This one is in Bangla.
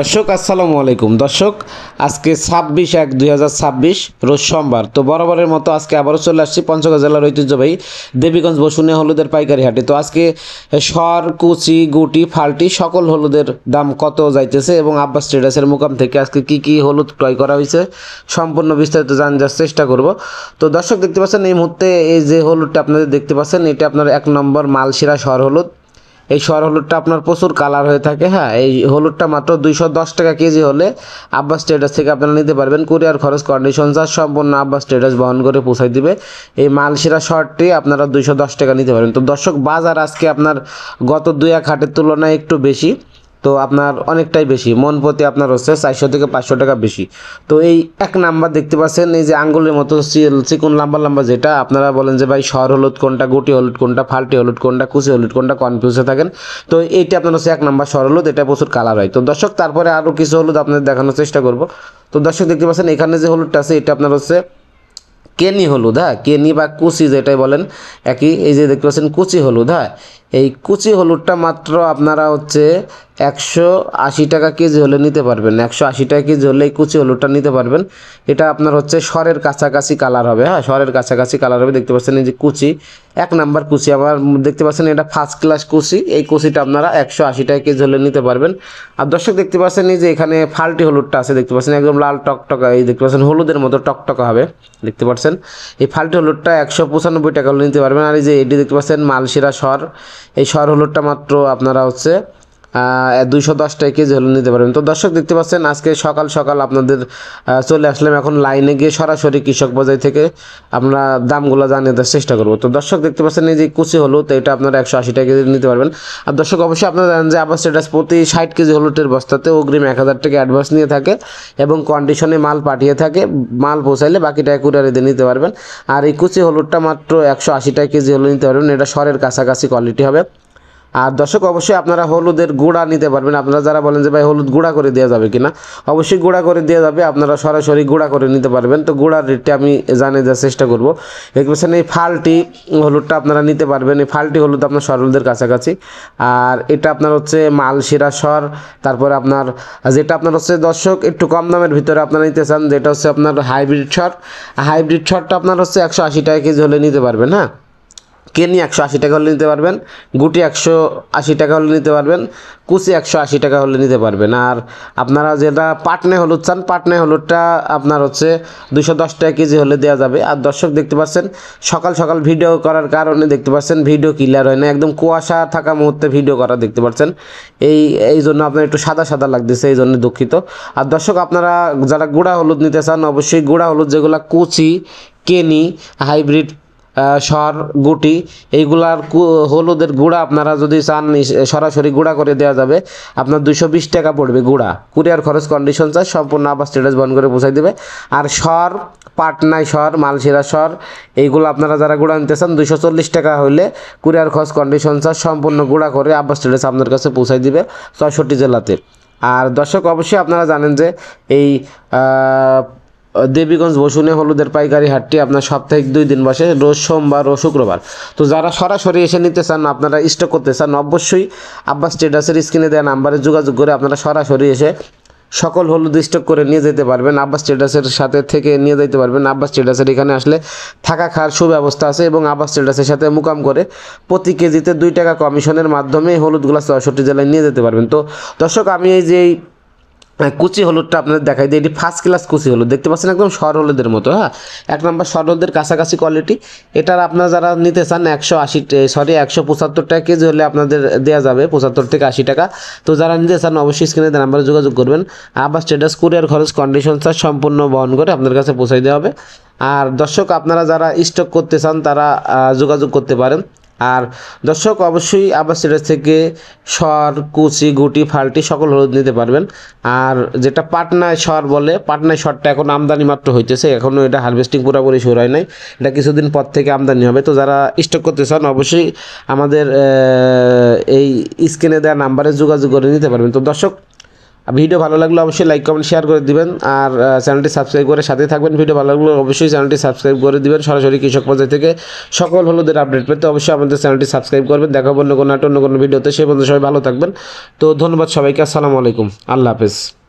দর্শক, আসসালামু আলাইকুম। দর্শক, আজকে ছাব্বিশ এক দুই হাজার ছাব্বিশ রোজ সোমবার। তো বরাবরের মতো আজকে আবারও চলে আসছি পঞ্চগড় জেলার ঐতিহ্যবাহী দেবীগঞ্জ বসুনিয়া হলুদের পাইকারি হাটে। তো আজকে সর, কুচি, গুটি, ফাল্টি সকল হলুদের দাম কত যাইতেছে এবং আব্বাস ট্রেডার্সের মোকাম থেকে আজকে কি কি হলুদ ক্রয় করা হয়েছে সম্পূর্ণ বিস্তারিত জান জানার চেষ্টা করব। তো দর্শক, দেখতে পাচ্ছেন এই মুহূর্তে এই যে হলুদটা আপনাদের দেখতে পাচ্ছেন, এটা আপনার এক নম্বর মালশিরা সর হলুদ। এই সর হলুদটা আপনার প্রচুর কালার হয়ে থাকে হ্যাঁ? এই হলুদটা মাত্র দুইশো দশ টাকা কেজি হলে আব্বাস ট্রেডার্স থেকে আপনারা নিতে পারবেন। কুরিয়ার খরচ কন্ডিশন যা সম্পূর্ণ আব্বাস ট্রেডার্স বহন করে পৌঁছায় দিবে। এই মালসিরা শর্টটি আপনারা দুইশো দশ টাকা নিতে পারবেন। তো দর্শক, বাজার আজকে আপনার গত দুই এক হাটের তুলনায় একটু বেশি। তো আপনার অনেকটাই বেশি। মন প্রতি আপনার হচ্ছে চারশো থেকে পাঁচশো টাকা বেশি। তো এই এক নাম্বার দেখতে পাচ্ছেন, এই যে আঙ্গুলের মতো চিকন লম্বা লম্বা যেটা, আপনারা বলেন যে ভাই সর হলুদ কোনটা, গুটি হলুদ কোনটা, ফাল্টি হলুদ কোনটা, কুচি হলুদ কোনটা কনফিউজে থাকেন। তো এইটা আপনার হচ্ছে এক নাম্বার সর হলুদ, এটা প্রচুর কালার হয়। তো দর্শক, তারপরে আরও কিছু হলুদ আপনাদের দেখানোর চেষ্টা করব। তো দর্শক, দেখতে পাচ্ছেন, এখানে যে হলুদটা আছে, এটা আপনার হচ্ছে কেনি হলুদ হ্যাঁ? কেনি বা কুচি যেটাই বলেন, একই, এই যে দেখতে পাচ্ছেন, কুচি হলুদ হ্যাঁ? এই কুচি হলুদটা মাত্র আপনারা হচ্ছে একশো আশি টাকা কেজি হলে নিতে পারবেন। একশো আশি টাকা কেজি হলে এই কুচি হলুদটা নিতে পারবেন। এটা আপনার হচ্ছে স্বরের কাছাকাছি কালার হবে। হ্যাঁ স্বরের কাছাকাছি কালার হবে। দেখতে পাচ্ছেন এই যে কুচি। এক নাম্বার কুচি। আবার দেখতে পাচ্ছেন এটা ফার্স্ট ক্লাস কুচি। এই কুচিটা আপনারা একশো আশি টাকা কেজি হলে নিতে পারবেন। আর দর্শক, দেখতে পাচ্ছেন এই যে এখানে ফাল্টি হলুদটা আছে। দেখতে পাচ্ছেন একদম লাল টকটকা। এই দেখতে পাচ্ছেন হলুদের মতো টকটকা হবে। দেখতে পাচ্ছেন এই ফাল্টি হলুদটা একশো পঁচানব্বই টাকা হলে নিতে পারবেন। আর এই যে এটি দেখতে পাচ্ছেন মালশিরা স্বর এই স্বর হলুদটা মাত্র আপনারা হচ্ছে দুইশো দশ টাকা কেজি হলে নিতে পারবেন। তো দর্শক দেখতে পাচ্ছেন, আজকে সকাল সকাল আপনাদের চলে আসলাম এখন লাইনে গিয়ে সরাসরি কৃষক বাজার থেকে আমরা দামগুলো জানিয়ে দেওয়ার চেষ্টা করব। তো দর্শক দেখতে পাচ্ছেন, এই যে কুচি হলুদ, এটা আপনারা একশো আশি টাকা কেজি নিতে পারবেন। আর দর্শক অবশ্যই আপনারা জানেন যে আবার স্ট্যাটাস প্রতি ষাট কেজি হলুদের বস্তাতে অগ্রিম এক হাজার টাকা অ্যাডভান্স নিয়ে থাকে এবং কন্ডিশনে মাল পাঠিয়ে থাকে। মাল পৌঁছাইলে বাকি টাকা দিয়ে নিতে পারবেন। আর এই কুচি হলুদটা মাত্র একশো আশি টাকা কেজি হলে নিতে পারবেন। এটা স্বরের কাছাকাছি কোয়ালিটি হবে। আর দর্শক, অবশ্যই আপনারা হলুদের গুঁড়া নিতে পারবেন। আপনারা যারা বলেন যে, ভাই, হলুদ গুঁড়া করে দেওয়া যাবে কিনা? অবশ্যই গুঁড়া করে দেওয়া যাবে। আপনারা সরাসরি গুঁড়া করে নিতে পারবেন। তো গুঁড়ার রেটটা আমি জানিয়ে দেওয়ার চেষ্টা করব। দেখবেন এই ফালটি হলুদটা আপনারা নিতে পারবেন। এই ফালটি হলুদ আপনার সরলদের কাছাকাছি। আর এটা আপনার হচ্ছে মাল মালশিরা সর। তারপরে আপনার, যেটা আপনার হচ্ছে, দর্শক, একটু কম দামের ভিতরে আপনারা নিতে চান, যেটা হচ্ছে আপনার হাইব্রিড সর। হাইব্রিড সরটা আপনার হচ্ছে একশো আশি টাকা কেজি হলে নিতে পারবেন হ্যাঁ? কেনি একশো আশি টাকা হলে নিতে পারবেন, গুটি একশো আশি টাকা হলে নিতে পারবেন, কুচি একশো আশি টাকা হলে নিতে পারবেন। আর আপনারা যেটা পাটনে হলুদ চান, পাটনে হলুদটা আপনার হচ্ছে দুশো দশ টাকা কেজি হলে দেওয়া যাবে। আর দর্শক দেখতে পাচ্ছেন, সকাল সকাল ভিডিও করার কারণে দেখতে পাচ্ছেন, ভিডিও ক্লিয়ার হয় না। একদম কুয়াশা থাকা মুহূর্তে ভিডিও করা দেখতে পাচ্ছেন। এই এই জন্য আপনার একটু সাদা সাদা লাগতেছে, এই জন্য দুঃখিত। আর দর্শক, আপনারা যারা গুঁড়া হলুদ নিতে চান, অবশ্যই গুঁড়া হলুদ যেগুলো কুচি, কেনি, হাইব্রিড সর, গুটি, এইগুলার হলুদের গুঁড়া আপনারা যদি চান সরাসরি গুঁড়া করে দেওয়া যাবে। আপনার দুশো বিশ টাকা পড়বে গুঁড়া। কুরিয়ার খরচ কন্ডিশন চার্জ, সম্পূর্ণ আবার স্ট্যাটাস বন্ধ করে পৌঁছাই দেবে। আর সর পাটনাই সর, মালশিরা সর, এইগুলো আপনারা যারা গুঁড়া নিতে চান দুশো চল্লিশ টাকা হলে কুরিয়ার খরচ কন্ডিশন চার্জ, সম্পূর্ণ গুঁড়া করে আবার স্ট্যাটাস আপনার কাছে পৌঁছাই দিবে ছয়ষট্টি জেলাতে। আর দর্শক, অবশ্যই আপনারা জানেন যে এই দেবীগঞ্জ, বসুনে হলুদের পাইকারি হাটটি আপনার সাপ্তাহিক দুই দিন বসে, রোজ সোমবার ও শুক্রবার। তো যারা সরাসরি এসে নিতে চান, আপনারা স্টক করতে চান, অবশ্যই আব্বাস স্টেটাসের স্ক্রিনে দেওয়া নাম্বারে যোগাযোগ করে আপনারা সরাসরি এসে সকল হলুদ স্টক করে নিয়ে যেতে পারবেন, আব্বাস স্টেটাসের সাথে থেকে নিয়ে যেতে পারবেন। আব্বাস স্টেটাসের এখানে আসলে থাকা খাওয়ার সুব্যবস্থা আছে এবং আব্বাস স্টেটাসের সাথে মুকাম করে প্রতি কেজিতে দুই টাকা কমিশনের মাধ্যমে হলুদগুলো চৌষট্টি জেলায় নিয়ে যেতে পারবেন। তো দর্শক, আমি এই যে কুচি হলুদটা আপনাদের দেখাই দিই। এটি ফার্স্ট ক্লাস কুচি হলুদ। দেখতে পাচ্ছেন একদম সর হলুদের মতো হ্যাঁ? এক নম্বর সর হলুদের কাছাকাছি কোয়ালিটি এটার আপনারা যারা নিতে চান একশো আশি সরি একশো পঁচাত্তর টাকা কেজি হলে আপনাদের দেওয়া যাবে, পঁচাত্তর থেকে আশি টাকা। তো যারা নিতে চান অবশ্যই স্ক্রিনে নাম্বারে যোগাযোগ করবেন। আবার স্টেটাস কুরিয়ার খরচ কন্ডিশন চার্জ সম্পূর্ণ বহন করে আপনাদের কাছে পৌঁছাই দেওয়া হবে। আর দর্শক, আপনারা যারা স্টক করতে চান, তারা যোগাযোগ করতে পারেন। আর দর্শক, অবশ্যই আবার সেটা থেকে স্বর কুচি, গুটি, ফাল্টি সকল হলুদ নিতে পারবেন। আর যেটা পাটনায় স্বর বলে, পাটনায় সরটা এখন আমদানি মাত্র হইতেছে। এখনও এটা হারভেস্টিং পুরোপুরি শুরু হয় নাই। এটা কিছুদিন পর থেকে আমদানি হবে। তো যারা স্টক করতে চান, অবশ্যই আমাদের এই স্ক্রিনে দেওয়া নাম্বারে যোগাযোগ করে নিতে পারবেন। তো দর্শক ভিডিও ভালো লাগলে অবশ্যই লাইক কমেন্ট শেয়ার করে দিবেন। আর চ্যানেলটি সাবস্ক্রাইব করে সাথে থাকবেন। ভিডিও ভালো লাগলে অবশ্যই চ্যানেলটি সাবস্ক্রাইব করে দিবেন। সরাসরি কৃষক পর্যায় থেকে সকল হলুদের আপডেট পেতে অবশ্যই আমাদের চ্যানেলটি সাবস্ক্রাইব করবেন। দেখাবো অন্য কোনো অন্য কোনো ভিডিওতে। সেই পর্যন্ত সবাই ভালো থাকবেন। তো ধন্যবাদ সবাইকে। আসসালামু আলাইকুম। আল্লাহ হাফেজ।